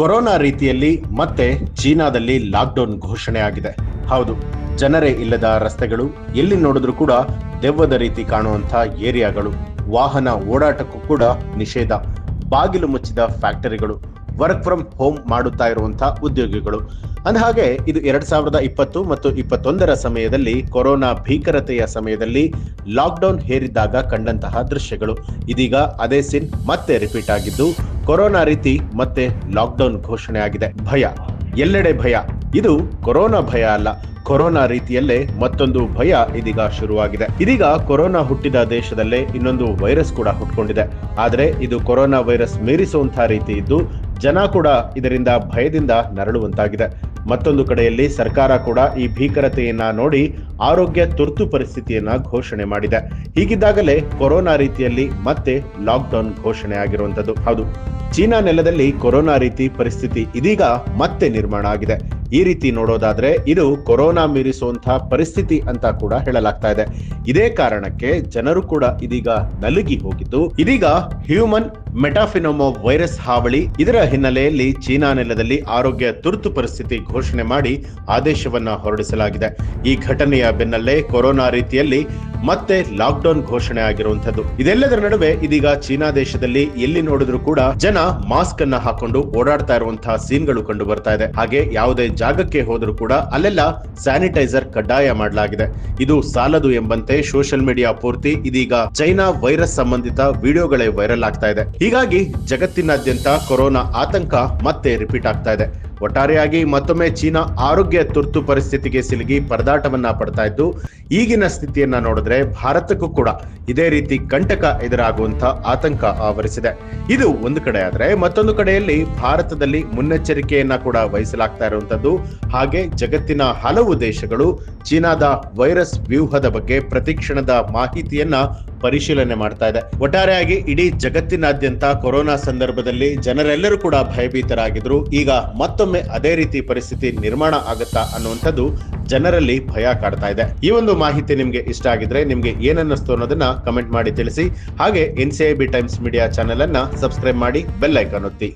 Corona ರೀತಿಯಲ್ಲಿ ಮತ್ತೆ ಚೀನಾದಲ್ಲಿ ಲಾಕ್ಡೌನ್ ಘೋಷಣೆ ಆಗಿದೆ ಹೌದು, ಜನರೇ ಇಲ್ಲದ ರಸ್ತೆಗಳು, ಎಲ್ಲಿ ನೋಡಿದ್ರೂ ಕೂಡ ದೆವ್ವದ ರೀತಿ ಕಾಣುವಂತ ಏರಿಯಾಗಳು, ವಾಹನ ಓಡಾಟಕ್ಕೂ ಕೂಡ ನಿಷೇಧ. ಬಾಗಿಲು ಮುಚ್ಚಿದ ಫ್ಯಾಕ್ಟರಿಗಳು, ವರ್ಕ್ ಫ್ರಮ್ ಹೋಮ್ ಮಾಡುತ್ತಾ ಇರುವಂತಹ ಉದ್ಯೋಗಿಗಳು. ಅಂದಹಾಗೆ, ಇದು ಎರಡ್ ಸಾವಿರದ ಇಪ್ಪತ್ತು ಮತ್ತು ಇಪ್ಪತ್ತೊಂದರ ಸಮಯದಲ್ಲಿ ಕೊರೋನಾ ಭೀಕರತೆಯ ಸಮಯದಲ್ಲಿ ಲಾಕ್ಡೌನ್ ಹೇರಿದ್ದಾಗ ಕಂಡಂತಹ ದೃಶ್ಯಗಳು. ಇದೀಗ ಅದೇ ಸಿನ್ ಮತ್ತೆ ರಿಪೀಟ್ ಆಗಿದ್ದು ಕೊರೋನಾ ರೀತಿ ಮತ್ತೆ ಲಾಕ್ಡೌನ್ ಘೋಷಣೆ ಆಗಿದೆ. ಭಯ, ಎಲ್ಲೆಡೆ ಭಯ. ಇದು ಕೊರೋನಾ ಭಯ ಅಲ್ಲ. ಕೊರೋನಾ ರೀತಿಯಲ್ಲೇ ಮತ್ತೊಂದು ಭಯ ಇದೀಗ ಶುರುವಾಗಿದೆ. ಇದೀಗ ಕೊರೋನಾ ಹುಟ್ಟಿದ ದೇಶದಲ್ಲೇ ಇನ್ನೊಂದು ವೈರಸ್ ಕೂಡ ಹುಟ್ಕೊಂಡಿದೆ. ಆದರೆ ಇದು ಕೊರೋನಾ ವೈರಸ್ ಮೀರಿಸುವಂತಹ ರೀತಿ ಇದ್ದು ಜನ ಕೂಡ ಇದರಿಂದ ಭಯದಿಂದ ನರಳುವಂತಾಗಿದೆ. ಮತ್ತೊಂದು ಕಡೆಯಲ್ಲಿ ಸರ್ಕಾರ ಕೂಡ ಈ ಭೀಕರತೆಯನ್ನ ನೋಡಿ ಆರೋಗ್ಯ ತುರ್ತು ಪರಿಸ್ಥಿತಿಯನ್ನ ಘೋಷಣೆ ಮಾಡಿದೆ. ಹೀಗಿದ್ದಾಗಲೇ ಕೊರೋನಾ ರೀತಿಯಲ್ಲಿ ಮತ್ತೆ ಲಾಕ್ಡೌನ್ ಘೋಷಣೆ ಆಗಿರುವಂತದ್ದು. ಹೌದು. ಚೀನಾ ನೆಲದಲ್ಲಿ ಕೊರೋನಾ ರೀತಿ ಪರಿಸ್ಥಿತಿ ಇದೀಗ ಮತ್ತೆ ನಿರ್ಮಾಣ ಆಗಿದೆ. ಈ ರೀತಿ ನೋಡೋದಾದ್ರೆ ಇದು ಕೊರೋನಾ ಮೀರಿಸುವಂತಹ ಪರಿಸ್ಥಿತಿ ಅಂತ ಕೂಡ ಹೇಳಲಾಗ್ತಾ ಇದೆ. ಇದೇ ಕಾರಣಕ್ಕೆ ಜನರು ಕೂಡ ಇದೀಗ ನಲುಗಿ ಹೋಗಿದ್ದು, ಇದೀಗ ಹ್ಯೂಮನ್ ಮೆಟಾಫಿನೋಮೋ ವೈರಸ್ ಹಾವಳಿ ಇದರ ಹಿನ್ನೆಲೆಯಲ್ಲಿ ಚೀನಾ ನೆಲದಲ್ಲಿ ಆರೋಗ್ಯ ತುರ್ತು ಪರಿಸ್ಥಿತಿ ಘೋಷಣೆ ಮಾಡಿ ಆದೇಶವನ್ನ ಹೊರಡಿಸಲಾಗಿದೆ. ಈ ಘಟನೆಯ ಬೆನ್ನಲ್ಲೇ ಕೊರೋನಾ ರೀತಿಯಲ್ಲಿ ಮತ್ತೆ ಲಾಕ್ಡೌನ್ ಘೋಷಣೆ ಆಗಿರುವಂತದ್ದು ಇದೆಲ್ಲದರ ನಡುವೆ ಇದೀಗ ಚೀನಾ ದೇಶದಲ್ಲಿ ಎಲ್ಲಿ ನೋಡಿದ್ರು ಕೂಡ ಜನ ಮಾಸ್ಕ್ ಅನ್ನ ಹಾಕೊಂಡು ಓಡಾಡ್ತಾ ಇರುವಂತಹ ಸೀನ್ಗಳು ಕಂಡು ಬರ್ತಾ ಇದೆ. ಹಾಗೆ ಯಾವುದೇ ಜಾಗಕ್ಕೆ ಹೋದ್ರೂ ಕೂಡ ಅಲ್ಲೆಲ್ಲ ಸ್ಯಾನಿಟೈಸರ್ ಕಡ್ಡಾಯ ಮಾಡಲಾಗಿದೆ. ಇದು ಸಾಲದು ಎಂಬಂತೆ ಸೋಷಿಯಲ್ ಮೀಡಿಯಾ ಪೂರ್ತಿ ಇದೀಗ ಚೈನಾ ವೈರಸ್ ಸಂಬಂಧಿತ ವಿಡಿಯೋಗಳೇ ವೈರಲ್ ಆಗ್ತಾ ಇದೆ. ಹೀಗಾಗಿ ಜಗತ್ತಿನಾದ್ಯಂತ ಕೊರೋನಾ ಆತಂಕ ಮತ್ತೆ ರಿಪೀಟ್ ಆಗ್ತಾ ಇದೆ. ಒಟ್ಟಾರೆಯಾಗಿ ಮತ್ತೊಮ್ಮೆ ಚೀನಾ ಆರೋಗ್ಯ ತುರ್ತು ಪರಿಸ್ಥಿತಿಗೆ ಸಿಲುಗಿ ಪರದಾಟವನ್ನ ಪಡ್ತಾ ಇದ್ದು, ಈಗಿನ ಸ್ಥಿತಿಯನ್ನ ನೋಡಿದ್ರೆ ಭಾರತಕ್ಕೂ ಕೂಡ ಇದೇ ರೀತಿ ಕಂಟಕ ಎದುರಾಗುವಂತಹ ಆತಂಕ ಆವರಿಸಿದೆ. ಇದು ಒಂದು ಕಡೆ ಆದ್ರೆ ಮತ್ತೊಂದು ಕಡೆಯಲ್ಲಿ ಭಾರತದಲ್ಲಿ ಮುನ್ನೆಚ್ಚರಿಕೆಯನ್ನ ಕೂಡ ವಹಿಸಲಾಗ್ತಾ ಇರುವಂತದ್ದು, ಹಾಗೆ ಜಗತ್ತಿನ ಹಲವು ದೇಶಗಳು ಚೀನಾದ ವೈರಸ್ ವ್ಯೂಹದ ಬಗ್ಗೆ ಪ್ರತಿಕ್ಷಣದ ಮಾಹಿತಿಯನ್ನ ಪರಿಶೀಲನೆ ಮಾಡ್ತಾ ಇದೆ. ಒಟ್ಟಾರೆಯಾಗಿ ಇಡೀ ಜಗತ್ತಿನಾದ್ಯಂತ ಕೊರೋನಾ ಸಂದರ್ಭದಲ್ಲಿ ಜನರೆಲ್ಲರೂ ಕೂಡ ಭಯಭೀತರಾಗಿದ್ರು. ಈಗ ಮತ್ತೊಮ್ಮೆ ಅದೇ ರೀತಿ ಪರಿಸ್ಥಿತಿ ನಿರ್ಮಾಣ ಆಗುತ್ತಾ ಅನ್ನುವಂಥದ್ದು ಜನರಲ್ಲಿ ಭಯ ಕಾಡ್ತಾ ಇದೆ. ಈ ಒಂದು ಮಾಹಿತಿ ನಿಮ್ಗೆ ಇಷ್ಟ ಆಗಿದ್ರೆ ನಿಮ್ಗೆ ಏನನ್ನಿಸ್ತು ಅನ್ನೋದನ್ನ ಕಮೆಂಟ್ ಮಾಡಿ ತಿಳಿಸಿ. ಹಾಗೆ N C I B Times media channel ಅನ್ನ ಸಬ್ಸ್ಕ್ರೈಬ್ ಮಾಡಿ ಬೆಲ್ ಐಕಾನ್ ಒತ್ತಿ.